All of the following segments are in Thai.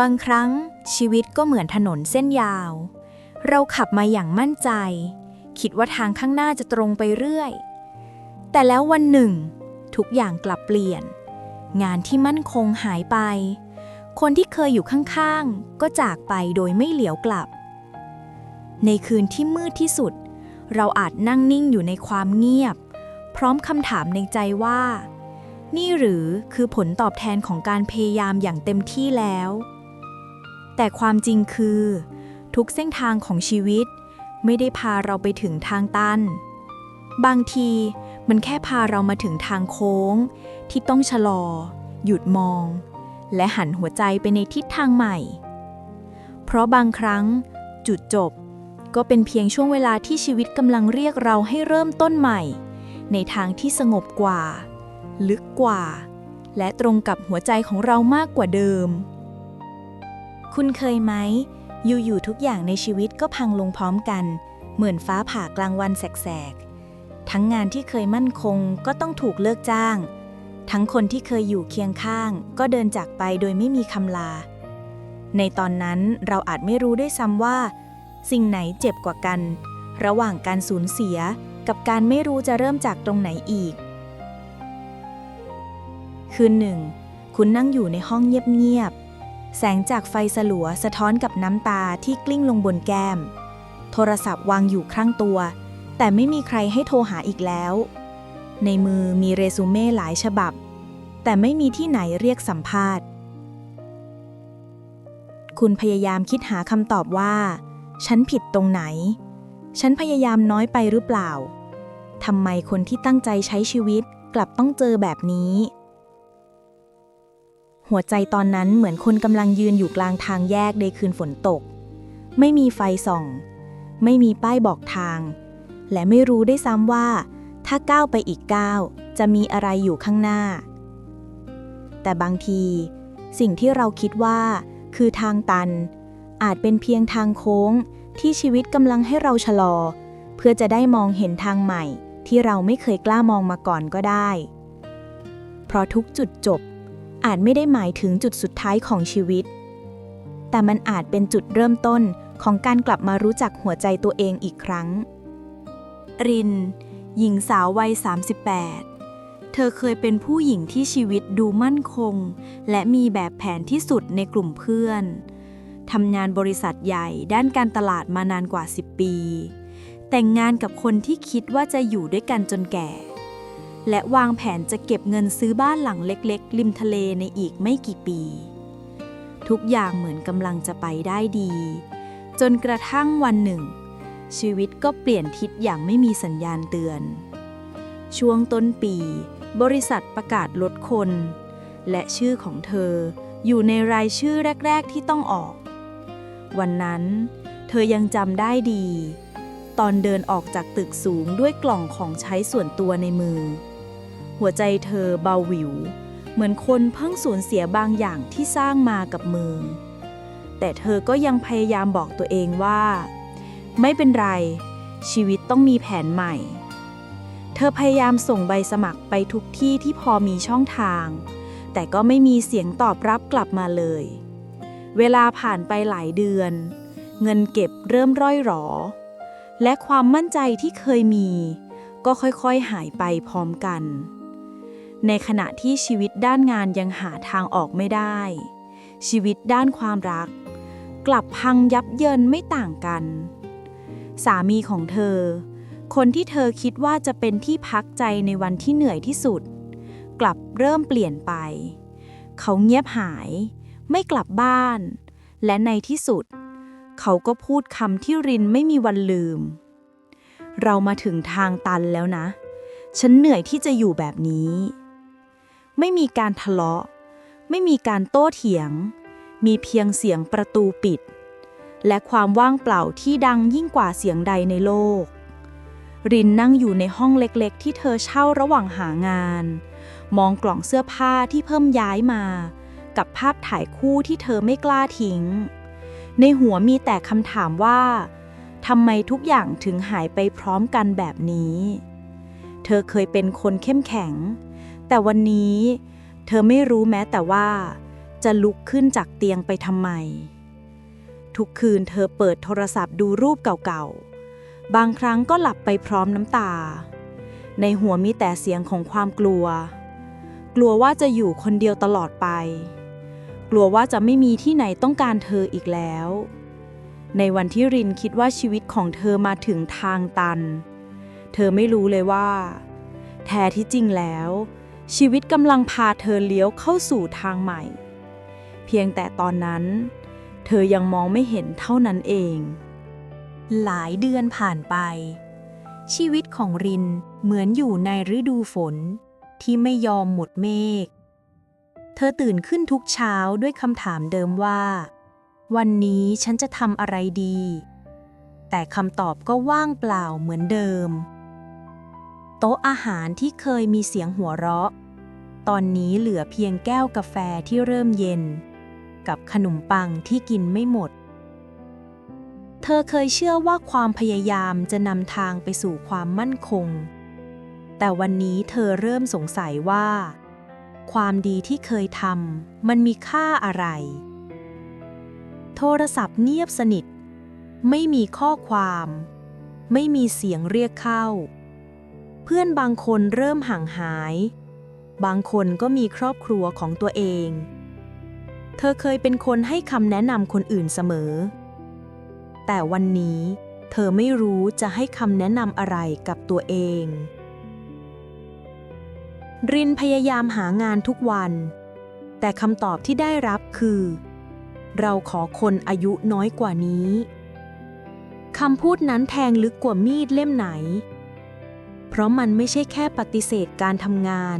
บางครั้งชีวิตก็เหมือนถนนเส้นยาว เราขับมาอย่างมั่นใจ คิดว่าทางข้างหน้าจะตรงไปเรื่อย แต่แล้ววันหนึ่ง ทุกอย่างกลับเปลี่ยน งานที่มั่นคงหายไป คนที่เคยอยู่ข้างๆ ก็จากไปโดยไม่เหลียวกลับ ในคืนที่มืดที่สุด เราอาจนั่งนิ่งอยู่ในความเงียบ พร้อมคำถามในใจว่า นี่หรือคือผลตอบแทนของการพยายามอย่างเต็มที่แล้ว แต่ความจริงคือ ทุกเส้นทางของชีวิต ไม่ได้พาเราไปถึงทางตัน บางทีมันแค่พาเรามาถึงทางโค้ง ที่ต้องชะลอ หยุดมอง และหันหัวใจไปในทิศทางใหม่ เพราะบางครั้ง จุดจบ ก็เป็นเพียงช่วงเวลาที่ชีวิตกำลังเรียกเราให้เริ่มต้นใหม่ ในทางที่สงบกว่า ลึกกว่า และตรงกับหัวใจของเรามากกว่าเดิม คุณเคยไหม อยู่ๆทุกอย่างในชีวิตก็พังลงพร้อมกัน เหมือนฟ้าผ่ากลางวันแสกๆ ทั้งงานที่เคยมั่นคงก็ต้องถูกเลิกจ้าง ทั้งคนที่เคยอยู่เคียงข้าง ก็เดินจากไปโดยไม่มีคำลา ในตอนนั้นเราอาจไม่รู้ด้วยซ้ำว่า สิ่งไหนเจ็บกว่ากัน ระหว่างการสูญเสียกับการไม่รู้จะเริ่มจากตรงไหนอีก คืนหนึ่ง คุณนั่งอยู่ในห้องเงียบๆ แสงจากไฟสลัวสะท้อนกับน้ำตาที่กลิ้งลงบนแก้ม โทรศัพท์วางอยู่ข้างตัว แต่ไม่มีใครให้โทรหาอีกแล้ว ในมือมีเรซูเม่หลายฉบับ แต่ไม่มีที่ไหนเรียกสัมภาษณ์ คุณพยายามคิดหาคำตอบว่า ฉันผิดตรงไหน ฉันพยายามน้อยไปหรือเปล่าทำไมคนที่ตั้งใจใช้ชีวิตกลับต้องเจอแบบนี้ หัวใจตอนนั้นเหมือนคนกำลังยืนอยู่กลางทางแยกในคืนฝนตก ไม่มีไฟส่อง ไม่มีป้ายบอกทาง และไม่รู้ได้ซ้ำว่า ถ้าก้าวไปอีกก้าวจะมีอะไรอยู่ข้างหน้า แต่บางที สิ่งที่เราคิดว่า คือทางตัน อาจเป็นเพียงทางโค้งที่ชีวิตกำลังให้เราชะลอ เพื่อจะได้มองเห็นทางใหม่ ที่เราไม่เคยกล้ามองมาก่อนก็ได้ เพราะทุกจุดจบ อาจไม่ได้หมายถึงจุดสุดท้ายของชีวิต แต่มันอาจเป็นจุดเริ่มต้นของการกลับมารู้จักหัวใจตัวเองอีกครั้ง ริน หญิงสาววัย 38 เธอเคยเป็นผู้หญิงที่ชีวิตดูมั่นคง และมีแบบแผนที่สุดในกลุ่มเพื่อนทำงานบริษัทใหญ่ด้านการตลาดมานานกว่า 10 ปี แต่งงานกับคนที่คิดว่าจะอยู่ด้วยกันจนแก่ และวางแผนจะเก็บเงินซื้อบ้านหลังเล็กๆ ริมทะเลในอีกไม่กี่ปี ทุกอย่างเหมือนกำลังจะไปได้ดี จนกระทั่งวันหนึ่ง ชีวิตก็เปลี่ยนทิศอย่างไม่มีสัญญาณเตือน ช่วงต้นปี บริษัทประกาศลดคน และชื่อของเธออยู่ในรายชื่อแรก ๆ ที่ต้องออก วันนั้น เธอยังจำได้ดี ตอนเดินออกจากตึกสูงด้วยกล่องของใช้ส่วนตัวในมือ หัวใจเธอเบาหวิว เหมือนคนเพิ่งสูญเสียบางอย่างที่สร้างมากับมือ แต่เธอก็ยังพยายามบอกตัวเองว่า ไม่เป็นไร ชีวิตต้องมีแผนใหม่ เธอพยายามส่งใบสมัครไปทุกที่ที่พอมีช่องทาง แต่ก็ไม่มีเสียงตอบรับกลับมาเลย เวลาผ่านไปหลายเดือน เงินเก็บเริ่มร่อยหรอ และความมั่นใจที่เคยมีก็ค่อยๆ หายไปพร้อมกัน ในขณะที่ชีวิตด้านงานยังหาทางออกไม่ได้ ชีวิตด้านความรัก กลับพังยับเยินไม่ต่างกัน สามีของเธอ คนที่เธอคิดว่าจะเป็นที่พักใจในวันที่เหนื่อยที่สุด กลับเริ่มเปลี่ยนไป เขาเงียบหาย ไม่กลับบ้าน และในที่สุด เขาก็พูดคำที่รินไม่มีวันลืม เรามาถึงทางตันแล้วนะ ฉันเหนื่อยที่จะอยู่แบบนี้ ไม่มีการทะเลาะ ไม่มีการโต้เถียง มีเพียงเสียงประตูปิด และความว่างเปล่าที่ดังยิ่งกว่าเสียงใดในโลก รินนั่งอยู่ในห้องเล็กๆ ที่เธอเช่าระหว่างหางาน มองกล่องเสื้อผ้าที่เพิ่มย้ายมา กับภาพถ่ายคู่ที่เธอไม่กล้าทิ้ง ในหัวมีแต่คำถามว่าทำไมทุกอย่างถึงหายไปพร้อมกันแบบนี้ เธอเคยเป็นคนเข้มแข็ง แต่วันนี้ เธอไม่รู้แม้แต่ว่า จะลุกขึ้นจากเตียงไปทำไม ทุกคืนเธอเปิดโทรศัพท์ดูรูปเก่าๆ บางครั้งก็หลับไปพร้อมน้ำตา ในหัวมีแต่เสียงของความกลัว กลัวว่าจะอยู่คนเดียวตลอดไป กลัวว่าจะไม่มีที่ไหนต้องการเธออีกแล้ว ในวันที่รินคิดว่าชีวิตของเธอมาถึงทางตัน เธอไม่รู้เลยว่า แท้ที่จริงแล้ว ชีวิตกำลังพาเธอเลี้ยวเข้าสู่ทางใหม่ เพียงแต่ตอนนั้น เธอยังมองไม่เห็นเท่านั้นเอง หลายเดือนผ่านไป ชีวิตของรินเหมือนอยู่ในฤดูฝน ที่ไม่ยอมหมดเมฆ เธอตื่นขึ้นทุกเช้าด้วยคำถามเดิมว่า วันนี้ฉันจะทำอะไรดี แต่คำตอบก็ว่างเปล่าเหมือนเดิมโต๊ะอาหารที่เคยมีเสียงหัวเราะ ตอนนี้เหลือเพียงแก้วกาแฟที่เริ่มเย็น กับขนมปังที่กินไม่หมด เธอเคยเชื่อว่าความพยายามจะนำทางไปสู่ความมั่นคง แต่วันนี้เธอเริ่มสงสัยว่า ความดีที่เคยทำมันมีค่าอะไร โทรศัพท์เงียบสนิท ไม่มีข้อความ ไม่มีเสียงเรียกเข้า เพื่อนบางคนเริ่มห่างหาย บางคนก็มีครอบครัวของตัวเอง เธอเคยเป็นคนให้คำแนะนำคนอื่นเสมอ แต่วันนี้ เธอไม่รู้จะให้คำแนะนำอะไรกับตัวเอง รินพยายามหางานทุกวัน แต่คำตอบที่ได้รับคือ เราขอคนอายุน้อยกว่านี้คำพูดนั้นแทงลึกกว่ามีดเล่มไหน เพราะมันไม่ใช่แค่ปฏิเสธการทำงาน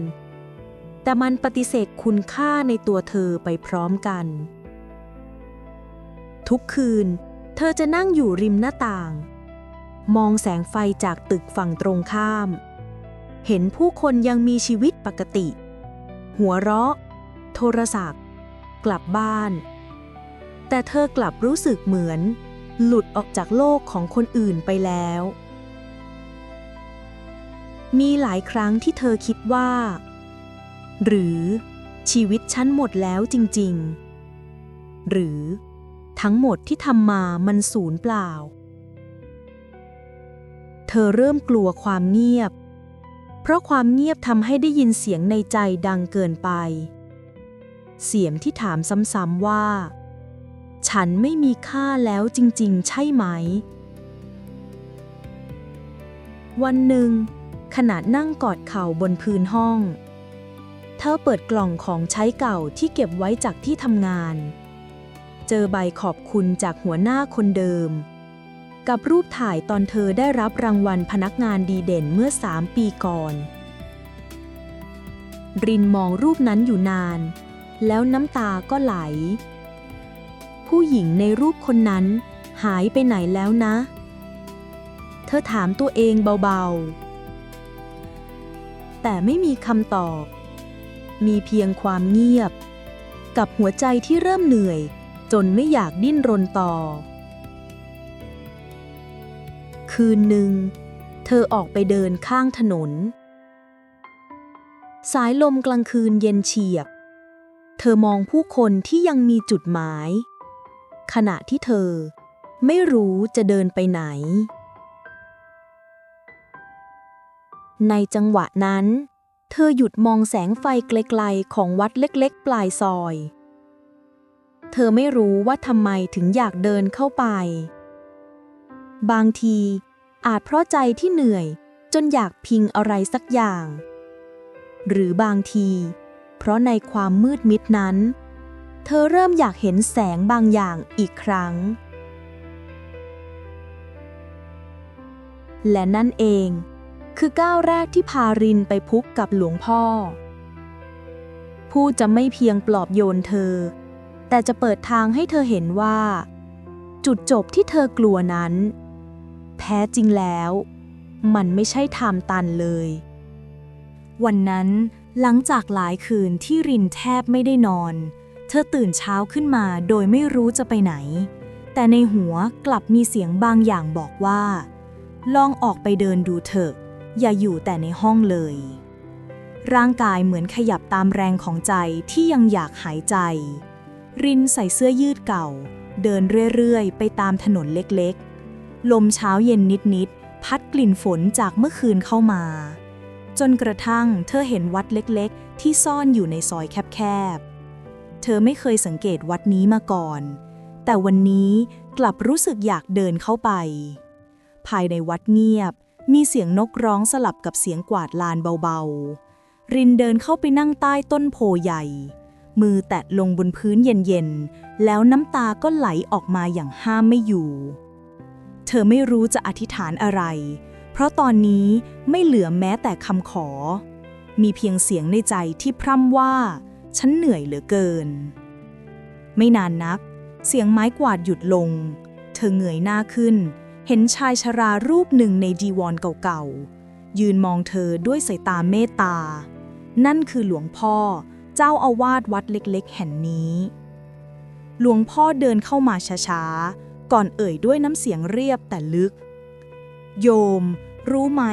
แต่มันปฏิเสธคุณค่าในตัวเธอไปพร้อมกัน ทุกคืน เธอจะนั่งอยู่ริมหน้าต่าง มองแสงไฟจากตึกฝั่งตรงข้าม เห็นผู้คนยังมีชีวิตปกติ หัวเราะ โทรศัพท์ กลับบ้าน แต่เธอกลับรู้สึกเหมือน หลุดออกจากโลกของคนอื่นไปแล้ว มีหลายครั้งที่เธอคิดว่า หรือชีวิตฉันหมดแล้วจริง ๆ หรือทั้งหมดที่ทำมามันสูญเปล่า เธอเริ่มกลัวความเงียบ เพราะความเงียบทำให้ได้ยินเสียงในใจดังเกินไป เสียงที่ถามซ้ำๆว่า ฉันไม่มีค่าแล้วจริง ๆ ใช่ไหม วันหนึ่งขณะนั่งกอดเข่าบนพื้นห้อง เธอเปิดกล่องของใช้เก่าที่เก็บไว้จากที่ทำงาน เจอใบขอบคุณจากหัวหน้าคนเดิม กับรูปถ่ายตอนเธอได้รับรางวัลพนักงานดีเด่นเมื่อสามปีก่อน รินมองรูปนั้นอยู่นาน แล้วน้ำตาก็ไหล ผู้หญิงในรูปคนนั้นหายไปไหนแล้วนะ เธอถามตัวเองเบาๆ แต่ไม่มีคำตอบ มีเพียงความเงียบ กับหัวใจที่เริ่มเหนื่อย จนไม่อยากดิ้นรนต่อ คืนหนึ่ง เธอออกไปเดินข้างถนน สายลมกลางคืนเย็นเฉียบ เธอมองผู้คนที่ยังมีจุดหมาย ขณะที่เธอไม่รู้จะเดินไปไหน ในจังหวะนั้น เธอหยุดมองแสงไฟไกลๆของวัดเล็กๆ ปลายซอย เธอไม่รู้ว่าทำไมถึงอยากเดินเข้าไป บางที อาจเพราะใจที่เหนื่อยจนอยากพิงอะไรสักอย่าง หรือบางที เพราะในความมืดมิดนั้น เธอเริ่มอยากเห็นแสงบางอย่างอีกครั้ง และนั่นเอง คือก้าวแรกที่พารินไปพุกกับหลวงพ่อ ผู้จะไม่เพียงปลอบโยนเธอ แต่จะเปิดทางให้เธอเห็นว่า จุดจบที่เธอกลัวนั้น แท้จริงแล้ว มันไม่ใช่ทางตันเลย วันนั้นหลังจากหลายคืนที่รินแทบไม่ได้นอน เธอตื่นเช้าขึ้นมาโดยไม่รู้จะไปไหน แต่ในหัวกลับมีเสียงบางอย่างบอกว่า ลองออกไปเดินดูเถอะ อย่าอยู่แต่ในห้องเลย ร่างกายเหมือนขยับตามแรงของใจที่ยังอยากหายใจ รินใส่เสื้อยืดเก่า เดินเรื่อยๆ ไปตามถนนเล็กๆ ลมเช้าเย็นนิดๆ พัดกลิ่นฝนจากเมื่อคืนเข้ามา จนกระทั่งเธอเห็นวัดเล็กๆ ที่ซ่อนอยู่ในซอยแคบๆ เธอไม่เคยสังเกตวัดนี้มาก่อน แต่วันนี้กลับรู้สึกอยากเดินเข้าไป ภายในวัดเงียบ มีเสียงนกร้องสลับกับเสียงกวาดลานเบาๆ รินเดินเข้าไปนั่งใต้ต้นโพใหญ่ มือแตะลงบนพื้นเย็นๆ แล้วน้ำตาก็ไหลออกมาอย่างห้ามไม่อยู่ เธอไม่รู้จะอธิษฐานอะไร เพราะตอนนี้ไม่เหลือแม้แต่คำขอ มีเพียงเสียงในใจที่พร่ำว่า ฉันเหนื่อยเหลือเกิน ไม่นานนัก เสียงไม้กวาดหยุดลง เธอเหงยหน้าขึ้น เห็นชายชรารูปหนึ่งในจีวรเก่าๆ ยืนมองเธอด้วยสายตาเมตตา นั่นคือหลวงพ่อ เจ้าอาวาสวัดเล็กๆ แห่งนี้ หลวงพ่อเดินเข้ามาช้าๆ ก่อนเอ่ยด้วยน้ำเสียงเรียบแต่ลึก โยม รู้ไหม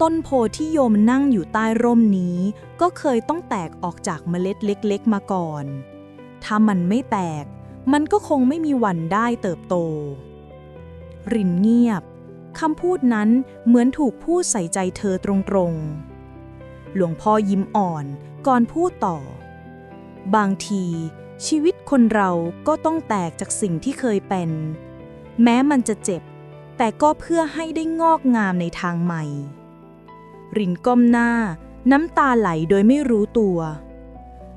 ต้นโพที่โยมนั่งอยู่ใต้ร่มนี้ ก็เคยต้องแตกออกจากเมล็ดเล็กๆ มาก่อน ถ้ามันไม่แตก มันก็คงไม่มีวันได้เติบโต รินเงียบ คำพูดนั้นเหมือนถูกพูดใส่ใจเธอตรงๆ หลวงพ่อยิ้มอ่อนก่อนพูดต่อ บางที ชีวิตคนเราก็ต้องแตกจากสิ่งที่เคยเป็น แม้มันจะเจ็บ แต่ก็เพื่อให้ได้งอกงามในทางใหม่ รินก้มหน้า น้ำตาไหลโดยไม่รู้ตัว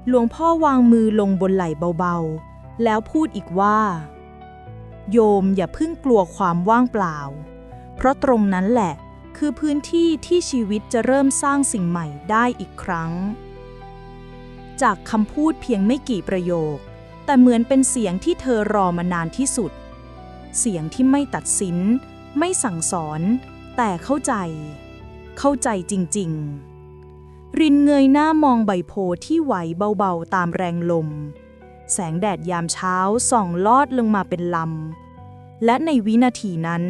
หลวงพ่อวางมือลงบนไหล่เบาๆ แล้วพูดอีกว่า โยมอย่าพิ่งกลัวความว่างเปล่า เพราะตรงนั้นแหละ คือพื้นที่ที่ชีวิตจะเริ่มสร้างสิ่งใหม่ได้อีกครั้ง จากคำพูดเพียงไม่กี่ประโยค แต่เหมือนเป็นเสียงที่เธอรอมานานที่สุด เสียงที่ไม่ตัดสิน ไม่สั่งสอน แต่เข้าใจ เข้าใจจริง ๆ รินเงยหน้ามองใบโพธิ์ที่ไหวเบาๆตามแรงลม แสงแดดยามเช้าส่องลอดลงมาเป็นลำ และในวินาทีนั้น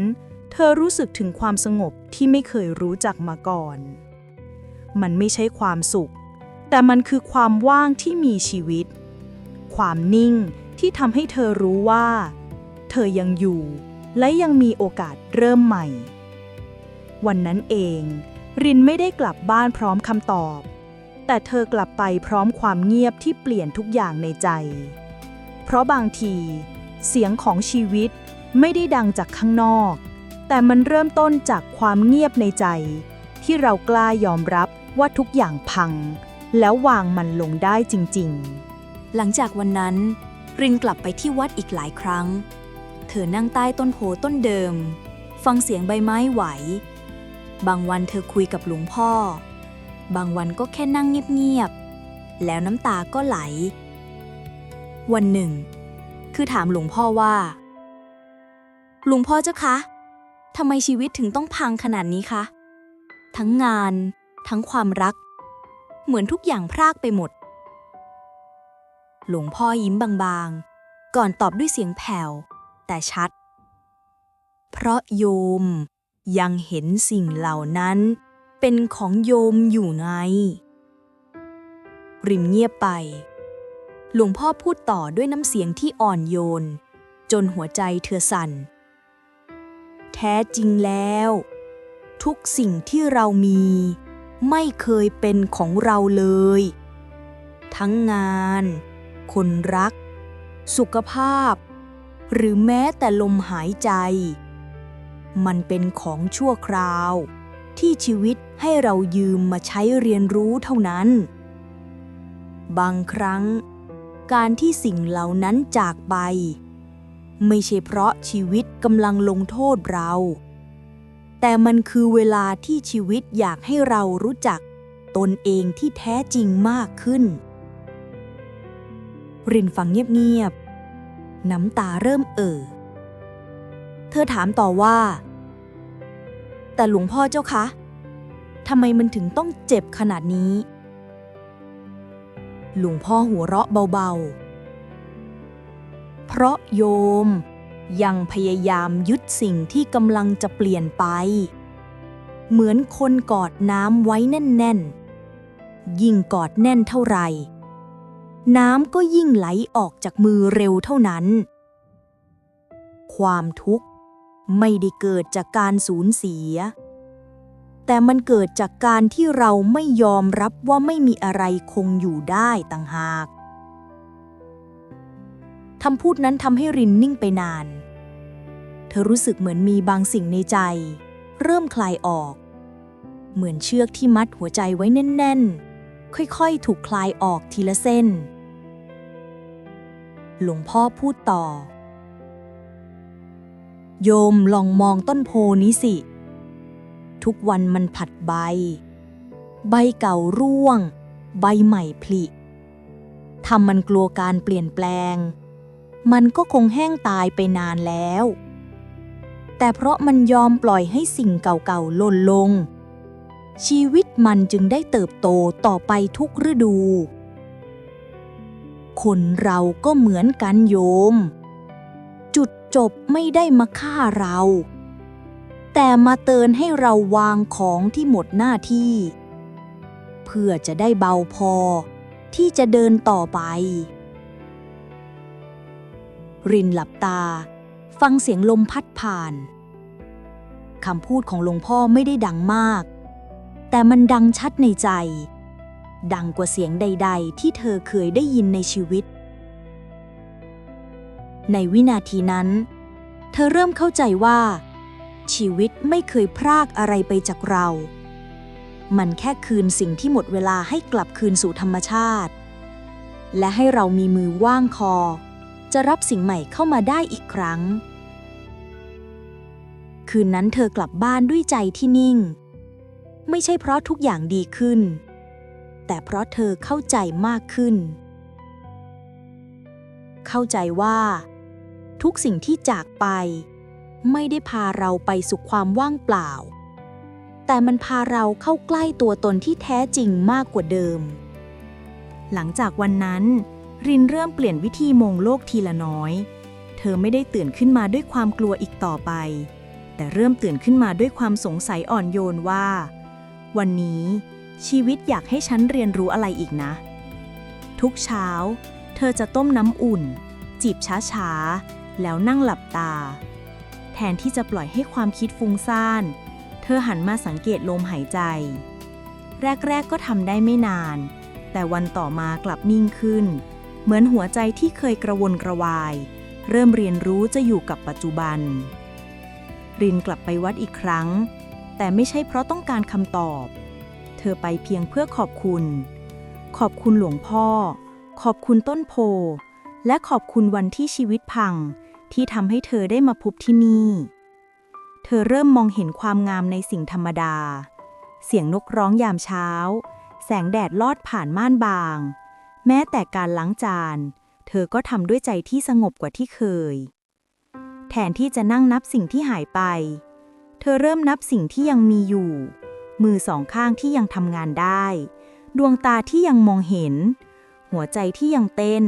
เธอรู้สึกถึงความสงบที่ไม่เคยรู้จักมาก่อน มันไม่ใช่ความสุข แต่มันคือความว่างที่มีชีวิต ความนิ่งที่ทำให้เธอรู้ว่า เธอยังอยู่และยังมีโอกาสเริ่มใหม่ วันนั้นเอง รินไม่ได้กลับบ้านพร้อมคำตอบ แต่เธอกลับไปพร้อมความเงียบที่เปลี่ยนทุกอย่างในใจ เพราะบางที เสียงของชีวิตไม่ได้ดังจากข้างนอก แต่มันเริ่มต้นจากความเงียบในใจ ที่เรากล้ายอมรับว่าทุกอย่างพัง แล้ววางมันลงได้จริง ๆ หลังจากวันนั้น รินกลับไปที่วัดอีกหลายครั้ง เธอนั่งใต้ต้นโพต้นเดิม ฟังเสียงใบไม้ไหว บางวันเธอคุยกับหลวงพ่อ บางวันก็แค่นั่งเงียบๆ แล้วน้ำตาก็ไหล วันหนึ่ง คือถามหลวงพ่อว่า หลวงพ่อเจ้าคะทำไมชีวิตถึงต้องพังขนาดนี้คะ ทั้งงาน ทั้งความรัก เหมือนทุกอย่างพรากไปหมด หลวงพ่อยิ้มบางๆ ก่อนตอบด้วยเสียงแผ่ว แต่ชัด เพราะโยมยังเห็นสิ่งเหล่านั้น เป็นของโยมอยู่ไงริมเงียบไป หลวงพ่อพูดต่อด้วยน้ำเสียงที่อ่อนโยน จนหัวใจเธอสั่น แท้จริงแล้ว ทุกสิ่งที่เรามี ไม่เคยเป็นของเราเลย ทั้งงาน คนรัก สุขภาพ หรือแม้แต่ลมหายใจ มันเป็นของชั่วคราว ที่ชีวิตให้เรายืมมาใช้เรียนรู้เท่านั้น บางครั้ง การที่สิ่งเหล่านั้นจากไป ไม่ใช่เพราะชีวิตกำลังลงโทษเรา แต่มันคือเวลาที่ชีวิตอยากให้เรารู้จักตนเองที่แท้จริงมากขึ้น รินฟังเงียบๆ น้ำตาเริ่มเอ่อ เธอถามต่อว่า แต่หลวงพ่อเจ้าคะทำไมมันถึงต้องเจ็บขนาดนี้ หลวงพ่อหัวเราะเบาๆ เพราะโยมยังพยายามยึดสิ่งที่กำลังจะเปลี่ยนไป เหมือนคนกอดน้ำไว้แน่นๆ ยิ่งกอดแน่นเท่าไหร่ น้ำก็ยิ่งไหลออกจากมือเร็วเท่านั้น ความทุกข์ ไม่ได้เกิดจากการสูญเสีย แต่มันเกิดจากการที่เราไม่ยอมรับว่าไม่มีอะไรคงอยู่ได้ต่างหากคำพูดนั้นทำให้รินนิ่งไปนาน เธอรู้สึกเหมือนมีบางสิ่งในใจ เริ่มคลายออก เหมือนเชือกที่มัดหัวใจไว้แน่น ๆ ค่อย ๆ ถูกคลายออกทีละเส้น หลวงพ่อพูดต่อ โยมลองมองต้นโพนี้สิ ทุกวันมันผลัดใบ ใบเก่าร่วง ใบใหม่ผลิทำมันกลัวการเปลี่ยนแปลง มันก็คงแห้งตายไปนานแล้ว แต่เพราะมันยอมปล่อยให้สิ่งเก่าๆหล่นลง ชีวิตมันจึงได้เติบโตต่อไปทุกฤดู คนเราก็เหมือนกันโยม จุดจบไม่ได้มาฆ่าเรา แต่มาเตือนให้เราวางของที่หมดหน้าที่ เพื่อจะได้เบาพอที่จะเดินต่อไป รินหลับตา ฟังเสียงลมพัดผ่านคำพูดของหลวงพ่อไม่ได้ดังมาก แต่มันดังชัดในใจ ดังกว่าเสียงใด ๆ ที่เธอเคยได้ยินในชีวิต ในวินาทีนั้น เธอเริ่มเข้าใจว่า ชีวิตไม่เคยพรากอะไรไปจากเรา มันแค่คืนสิ่งที่หมดเวลาให้กลับคืนสู่ธรรมชาติ และให้เรามีมือว่างคอ จะรับสิ่งใหม่เข้ามาได้อีกครั้ง คืนนั้นเธอกลับบ้านด้วยใจที่นิ่ง ไม่ใช่เพราะทุกอย่างดีขึ้น แต่เพราะเธอเข้าใจมากขึ้นเข้าใจว่า ทุกสิ่งที่จากไป ไม่ได้พาเราไปสู่ความว่างเปล่า แต่มันพาเราเข้าใกล้ตัวตนที่แท้จริงมากกว่าเดิม หลังจากวันนั้น รินเริ่มเปลี่ยนวิธีมองโลกทีละน้อย เธอไม่ได้ตื่นขึ้นมาด้วยความกลัวอีกต่อไป แต่เริ่มตื่นขึ้นมาด้วยความสงสัยอ่อนโยนว่า วันนี้ ชีวิตอยากให้ฉันเรียนรู้อะไรอีกนะ ทุกเช้า เธอจะต้มน้ำอุ่นจีบช้าๆ แล้วนั่งหลับตา แทนที่จะปล่อยให้ความคิดฟุ้งซ่าน เธอหันมาสังเกตลมหายใจ แรก ๆ ก็ทำได้ไม่นาน แต่วันต่อมากลับนิ่งขึ้น เหมือนหัวใจที่เคยกระวนกระวาย เริ่มเรียนรู้จะอยู่กับปัจจุบัน รินกลับไปวัดอีกครั้ง แต่ไม่ใช่เพราะต้องการคำตอบ เธอไปเพียงเพื่อขอบคุณ ขอบคุณหลวงพ่อ ขอบคุณต้นโพและขอบคุณวันที่ชีวิตพัง ที่ทำให้เธอได้มาพบที่นี่ เธอเริ่มมองเห็นความงามในสิ่งธรรมดา เสียงนกร้องยามเช้า แสงแดดลอดผ่านม่านบาง แม้แต่การล้างจาน เธอก็ทำด้วยใจที่สงบกว่าที่เคย แทนที่จะนั่งนับสิ่งที่หายไป เธอเริ่มนับสิ่งที่ยังมีอยู่ มือสองข้างที่ยังทำงานได้ ดวงตาที่ยังมองเห็น หัวใจที่ยังเต้น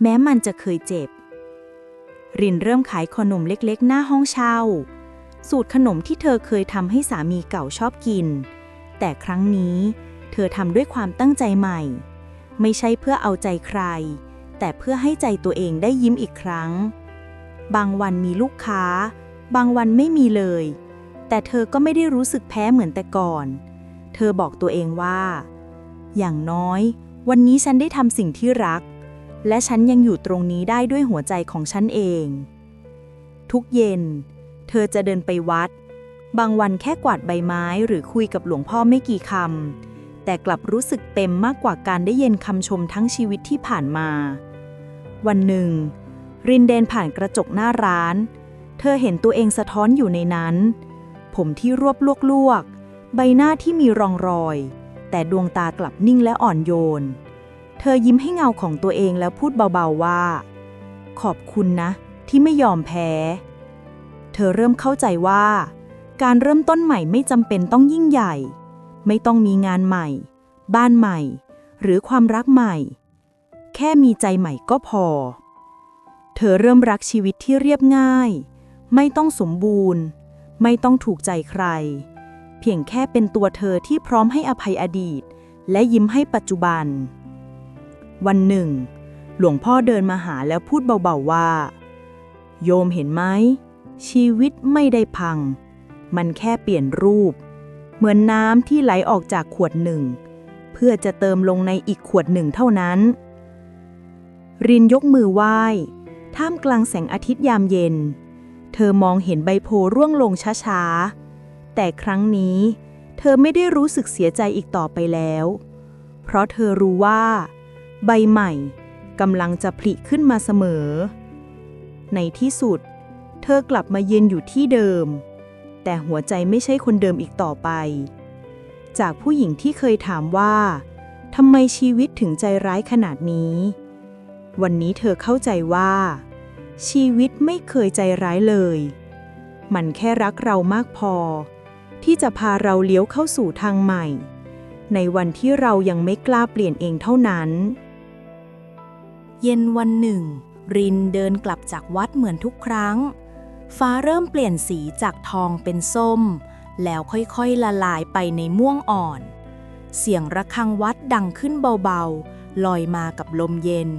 แม้มันจะเคยเจ็บ รินเริ่มขายขนมเล็กๆ หน้าห้องเช่า สูตรขนมที่เธอเคยทำให้สามีเก่าชอบกิน แต่ครั้งนี้เธอทำด้วยความตั้งใจใหม่ ไม่ใช่เพื่อเอาใจใคร แต่เพื่อให้ใจตัวเองได้ยิ้มอีกครั้ง บางวันมีลูกค้า บางวันไม่มีเลย แต่เธอก็ไม่ได้รู้สึกแพ้เหมือนแต่ก่อน เธอบอกตัวเองว่า อย่างน้อย วันนี้ฉันได้ทำสิ่งที่รัก และฉันยังอยู่ตรงนี้ได้ด้วยหัวใจของฉันเอง ทุกเย็น เธอจะเดินไปวัด บางวันแค่กวาดใบไม้หรือคุยกับหลวงพ่อไม่กี่คำ แต่กลับรู้สึกเต็มมากกว่าการได้เย็นคำชมทั้งชีวิตที่ผ่านมา วันหนึ่ง รินเดนผ่านกระจกหน้าร้าน เธอเห็นตัวเองสะท้อนอยู่ในนั้น ผมที่รวบลวกๆ ใบหน้าที่มีรองรอย แต่ดวงตากลับนิ่งและอ่อนโยน เธอยิ้มให้เงาของตัวเองแล้วพูดเบาๆว่า ขอบคุณนะ ที่ไม่ยอมแพ้ เธอเริ่มเข้าใจว่า การเริ่มต้นใหม่ไม่จำเป็นต้องยิ่งใหญ่ ไม่ต้องมีงานใหม่ บ้านใหม่ หรือความรักใหม่ แค่มีใจใหม่ก็พอ เธอเริ่มรักชีวิตที่เรียบง่าย ไม่ต้องสมบูรณ์ ไม่ต้องถูกใจใคร เพียงแค่เป็นตัวเธอที่พร้อมให้อภัยอดีต และยิ้มให้ปัจจุบัน วันหนึ่ง หลวงพ่อเดินมาหาแล้วพูดเบาๆว่า โยมเห็นไหม ชีวิตไม่ได้พัง มันแค่เปลี่ยนรูป เหมือนน้ำที่ไหลออกจากขวดหนึ่ง เพื่อจะเติมลงในอีกขวดหนึ่งเท่านั้น รินยกมือไหว้ ท่ามกลางแสงอาทิตย์ยามเย็น เธอมองเห็นใบโพร่วงลงช้าๆ แต่ครั้งนี้ เธอไม่ได้รู้สึกเสียใจอีกต่อไปแล้วเพราะเธอรู้ว่า ใบใหม่กำลังจะผลิขึ้นมาเสมอ ในที่สุด เธอกลับมายืนอยู่ที่เดิม แต่หัวใจไม่ใช่คนเดิมอีกต่อไป จากผู้หญิงที่เคยถามว่าทำไมชีวิตถึงใจร้ายขนาดนี้ วันนี้เธอเข้าใจว่า ชีวิตไม่เคยใจร้ายเลย มันแค่รักเรามากพอ ที่จะพาเราเลี้ยวเข้าสู่ทางใหม่ ในวันที่เรายังไม่กล้าเปลี่ยนเองเท่านั้น เย็นวันหนึ่ง รินเดินกลับจากวัดเหมือนทุกครั้ง ฟ้าเริ่มเปลี่ยนสีจากทองเป็นส้ม แล้วค่อยๆละลายไปในม่วงอ่อน เสียงระฆังวัดดังขึ้นเบาๆ ลอยมากับลมเย็น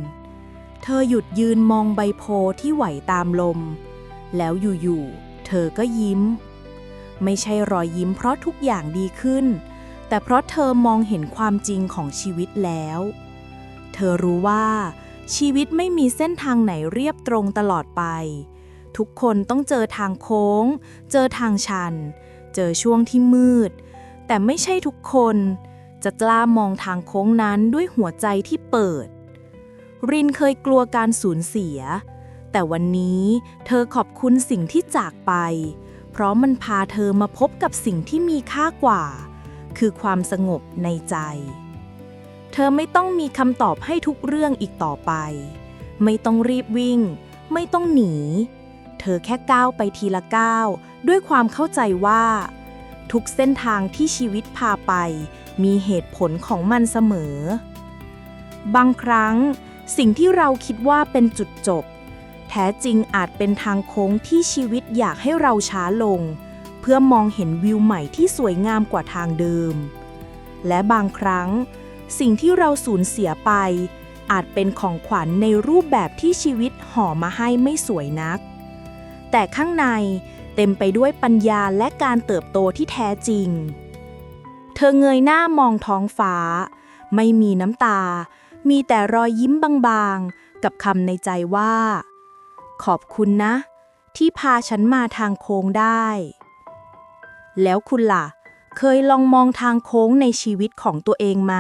เธอหยุดยืนมองใบโพธิ์ที่ไหวตามลม แล้วอยู่ๆ เธอก็ยิ้ม ไม่ใช่รอยยิ้มเพราะทุกอย่างดีขึ้น แต่เพราะเธอมองเห็นความจริงของชีวิตแล้ว เธอรู้ว่า ชีวิตไม่มีเส้นทางไหนเรียบตรงตลอดไป ทุกคนต้องเจอทางโค้ง เจอทางชัน เจอช่วงที่มืด แต่ไม่ใช่ทุกคน จะกล้ามองทางโค้งนั้นด้วยหัวใจที่เปิด รินเคยกลัวการสูญเสีย แต่วันนี้เธอขอบคุณสิ่งที่จากไป เพราะมันพาเธอมาพบกับสิ่งที่มีค่ากว่า คือความสงบในใจ เธอไม่ต้องมีคำตอบให้ทุกเรื่องอีกต่อไป ไม่ต้องรีบวิ่ง ไม่ต้องหนี เธอแค่ก้าวไปทีละก้าวด้วยความเข้าใจว่า ทุกเส้นทางที่ชีวิตพาไป มีเหตุผลของมันเสมอ บางครั้ง สิ่งที่เราคิดว่าเป็นจุดจบ แท้จริงอาจเป็นทางโค้งที่ชีวิตอยากให้เราช้าลง เพื่อมองเห็นวิวใหม่ที่สวยงามกว่าทางเดิม และบางครั้ง สิ่งที่เราสูญเสียไป อาจเป็นของขวัญในรูปแบบที่ชีวิตห่อมาให้ไม่สวยนัก แต่ข้างในเต็มไปด้วยปัญญาและการเติบโตที่แท้จริง เธอเงยหน้ามองท้องฟ้า ไม่มีน้ำตา มีแต่รอยยิ้มบางๆ กับคำในใจว่า ขอบคุณนะ ที่พาฉันมาทางโค้งได้ แล้วคุณล่ะ เคยลองมองทางโค้งในชีวิตของตัวเองไหม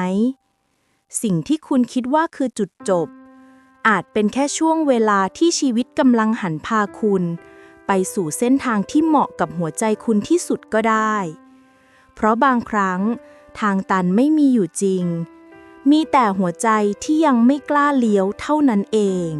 สิ่งที่คุณคิดว่าคือจุดจบ อาจเป็นแค่ช่วงเวลาที่ชีวิตกำลังหันพาคุณ ไปสู่เส้นทางที่เหมาะกับหัวใจคุณที่สุดก็ได้ เพราะบางครั้ง ทางตันไม่มีอยู่จริง มีแต่หัวใจที่ยังไม่กล้าเลี้ยวเท่านั้นเอง